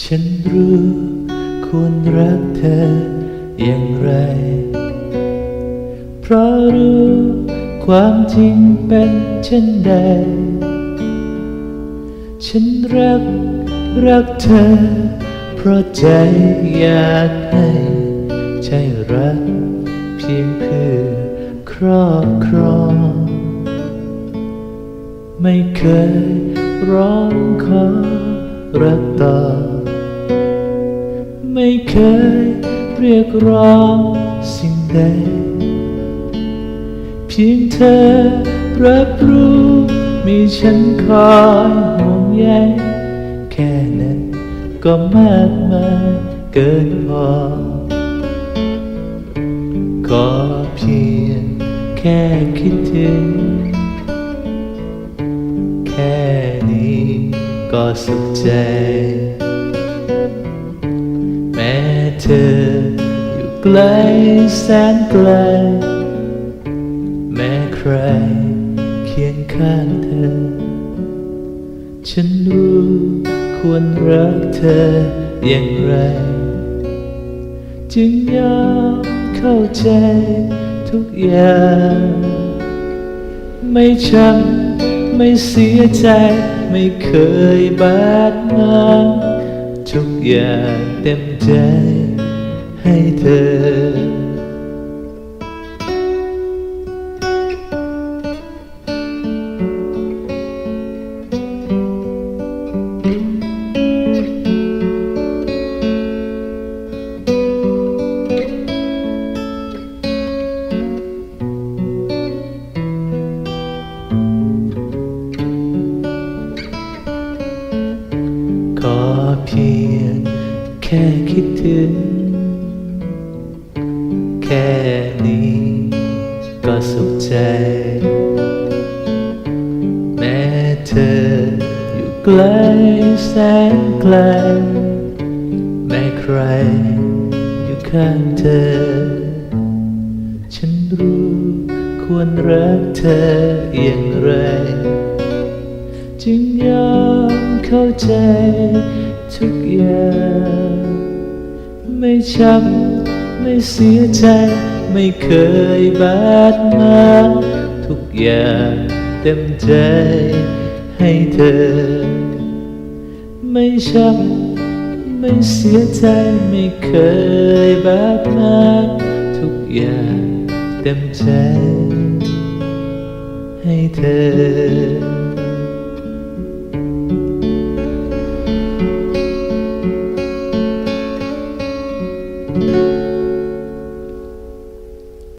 ฉันรู้ควรรักเธออย่างไร เพราะรู้ความจริงเป็นเช่นใด ฉันรักรักเธอ เพราะใจอยากให้ใช่รักเพียงเพื่อครอบครอง ไม่เคยร้องขอรักต่อ ไม่เคยเรียกร้องสิ่งใด เพียงเธอรับรู้มีฉันคอยห่วงใยแค่นั้นก็มากมายเกินพอขอเพียงแค่คิดถึง แค่นี้ก็สุขใจ ไกลแสนไกล แม้ใครเคียงข้างเธอ ฉันรู้ควรรักเธออย่างไร จึงยอมเข้าใจทุกอย่าง ไม่ช้ำไม่เสียใจไม่เคยบาดหมางทุกอย่างเต็มใจ ให้เธอเพียงแค่คิดถึง ค่นี้ก็สุขใจ แม้เธออยู่ไกลแสนไกล แม้ใครอยู่ข้างเธอ ฉันรู้ควรรักเธออย่างไร จึงยอมเข้าใจทุกอย่าง ไม่ช้ำ ไม่เสียใจไม่เคยบาดมาทุกอย่างเต็มใจให้เธอ ไม่ช้ำไม่เสียใจไม่เคยบาดมาทุกอย่างเต็มใจให้เธอ